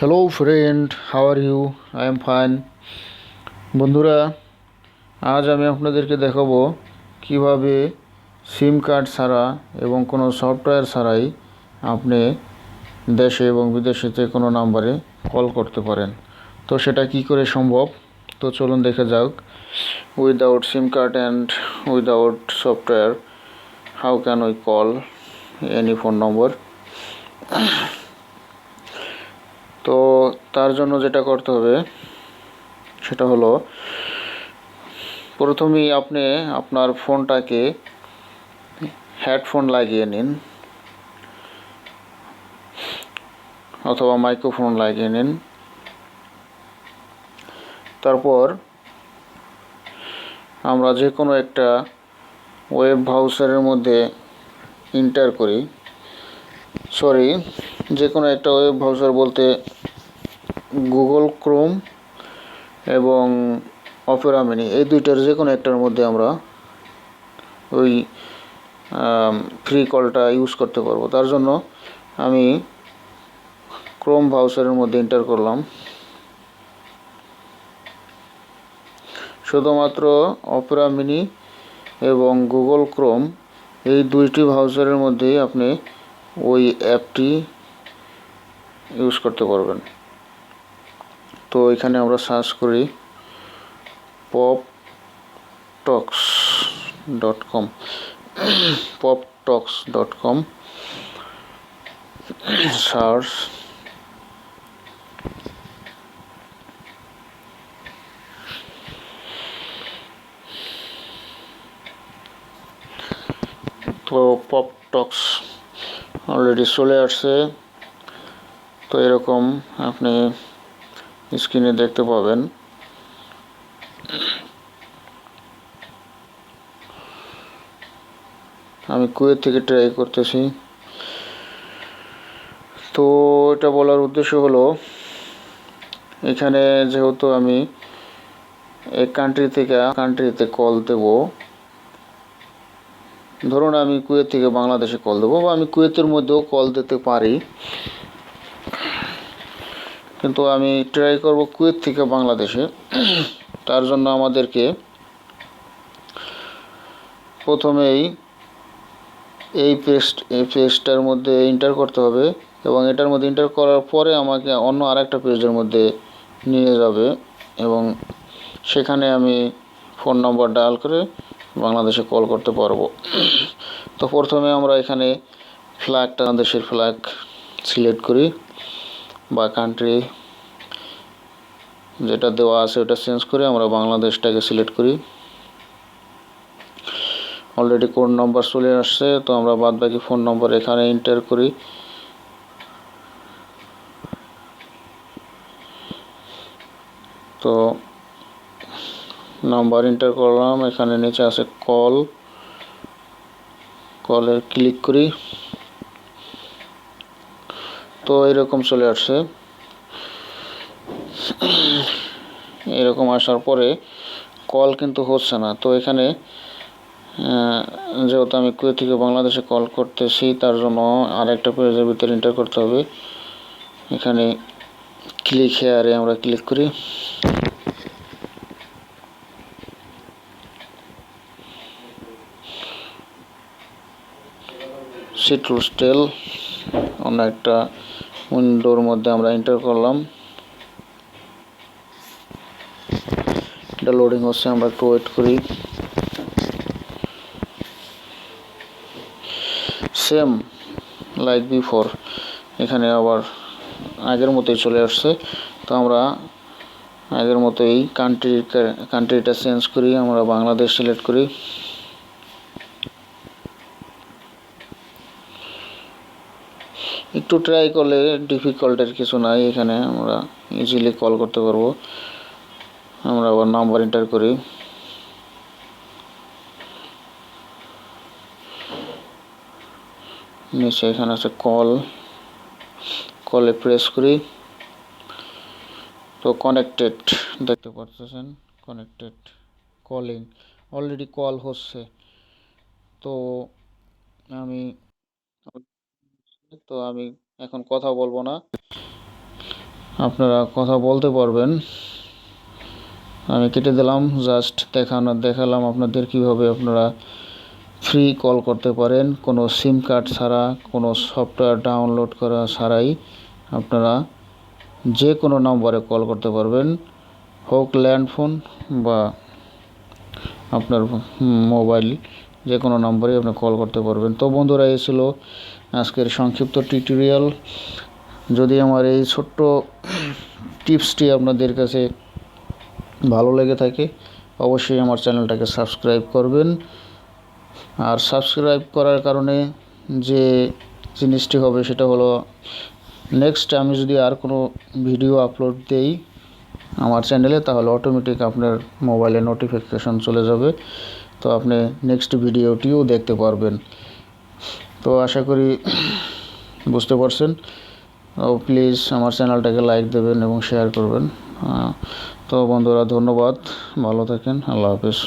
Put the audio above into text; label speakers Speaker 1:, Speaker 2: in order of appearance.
Speaker 1: Hello friend how are you I am fine বন্ধুরা, আজ আমি আপনাদেরকে দেখাবো কীভাবে সিম কার্ড ছাড়া এবং কোনো সফটওয়্যার ছাড়াই আপনি দেশে এবং বিদেশেতে কোনো নাম্বারে কল করতে পারেন। তো সেটা কি করে সম্ভব? তো চলুন দেখে যাক। Without SIM card and without software how can we call any phone number তার জন্য যেটা করতে হবে, সেটা হলো, প্রথমেই আপনি আপনার ফোনটাকে হেডফোন লাগিয়ে নিন, অথবা মাইক্রোফোন লাগিয়ে নিন। তারপর আমরা যে কোনো একটা ওয়েব ব্রাউজারের মধ্যে ইন্টার করি। সরি যে কোনো একটা ওয়েব ব্রাউজার বলতে গুগল ক্রোম এবং অপেরা মিনি এই দুইটার যে কোনো একটার মধ্যে আমরা ওই ফ্রি কলটা ইউজ করতে পারব। তার জন্য আমি ক্রোম ব্রাউজারের মধ্যে এন্টার করলাম। শুধুমাত্র অপেরা মিনি এবং গুগল ক্রোম এই দুইটি ব্রাউজারের মধ্যেই আপনি ওই অ্যাপটি ইউজ করতে পারবেন। তো এখানে আমরা সার্চ করি Poptox dot com Poptox dot com search তো পপ টক্স অলরেডি চলে আসছে। তো এরকম আপনি স্ক্রিনে দেখতে পাবেন। আমি কুয়েত থেকে ট্রাই করতেছি। তো এটা বলার উদ্দেশ্য হলো, এখানে যেহেতু আমি এক কান্ট্রি থেকে কান্ট্রিতে কল দেব, ধরুন আমি কুয়েত থেকে বাংলাদেশে কল দেবো বা আমি কুয়েতের মধ্যেও কল দিতে পারি। কিন্তু আমি ট্রাই করব কুয়েত থেকে বাংলাদেশে। তার জন্য আমাদেরকে প্রথমেই এই পেস্ট এই পেজটার মধ্যে এন্টার করতে হবে এবং এটার মধ্যে এন্টার করার পরে আমাকে অন্য আরেকটা পেজের মধ্যে নিয়ে যাবে এবং সেখানে আমি ফোন নম্বর ডায়াল করে বাংলাদেশে কল করতে পারব। তো প্রথমে আমরা এখানে ফ্ল্যাগটা দেশের ফ্ল্যাগ সিলেক্ট করি। বা কান্ট্রি যেটা দেওয়া আছে ওটা চেঞ্জ করে আমরা বাংলাদেশটাকে সিলেক্ট করি। অলরেডি কোড নম্বর চলে আসছে, তো আমরা বাদ বাকি ফোন নম্বর এখানে এন্টার করি। তো নাম্বার এন্টার করলাম, এখানে নিচে আছে কল কলে ক্লিক করি। তো এরকম চলে আসছে। এরকম আসার পরে কল কিন্তু হচ্ছে না। তো এখানে যেহেতু আমি কুয়ে থেকে বাংলাদেশে কল করতেছি, তার জন্য আরেকটা পেজের ভিতরে এন্টার করতে হবে। এখানে ক্লিক হেয়ারে আমরা ক্লিক করি। সিট্রুস টেল অন্য একটা উইন্ডোর মধ্যে আমরা এন্টার করলাম। এটা লোডিং হচ্ছে, আমরা একটু ওয়েট করি। সেম লাইক বিফোর এখানে আবার আগের মতোই চলে আসছে। তো আমরা আগের মতোই কান্ট্রি কান্ট্রিটা চেঞ্জ করি, আমরা বাংলাদেশ সিলেক্ট করি। একটু ট্রাই করলে ডিফিকাল্টের কিছু নাই, এখানে আমরা ইজিলি কল করতে পারব। আমরা আবার নাম্বার এন্টার করি। নিচে এখানে আছে কল কলে প্রেস করি। তো কানেক্টেড দেখতে পাচ্ছেন? কানেক্টেড কলিং অলরেডি কল হচ্ছে। তো আমি তো আমি এখন কথা বলব না। আপনারা কথা বলতে পারবেন। আমি কেটে দিলাম জাস্ট দেখানো, দেখালাম আপনাদের কীভাবে আপনারা ফ্রি কল করতে পারেন। কোনো সিম কার্ড ছাড়া, কোনো সফটওয়্যার ডাউনলোড করা ছাড়াই আপনারা যে কোনো নম্বরে কল করতে পারবেন। হোক ল্যান্ডফোন বা আপনার মোবাইল যে কোনো নম্বরে আপনি কল করতে পারবেন। তো বন্ধুরা, এই ছিল আজকের সংক্ষিপ্ত টিউটোরিয়াল যদি আমার এই ছোট্ট টিপসটি আপনাদের কাছে ভালো লেগে থাকে, অবশ্যই আমার চ্যানেলটাকে সাবস্ক্রাইব করবেন। আর সাবস্ক্রাইব করার কারণে যে জিনিসটি হবে সেটা হলো নেক্সট আমি যদি আর কোনো ভিডিও আপলোড দেই আমার চ্যানেলে তাহলে অটোমেটিক আপনার মোবাইলে নোটিফিকেশন চলে যাবে। তো আপনি নেক্সট ভিডিওটিও দেখতে পারবেন। তো আশা করি বুঝতে পারছেন। ও প্লিজ আমার চ্যানেলটাকে লাইক দেবেন এবং শেয়ার করবেন। তো বন্ধুরা ধন্যবাদ। ভালো থাকেন। আল্লাহ হাফেজ।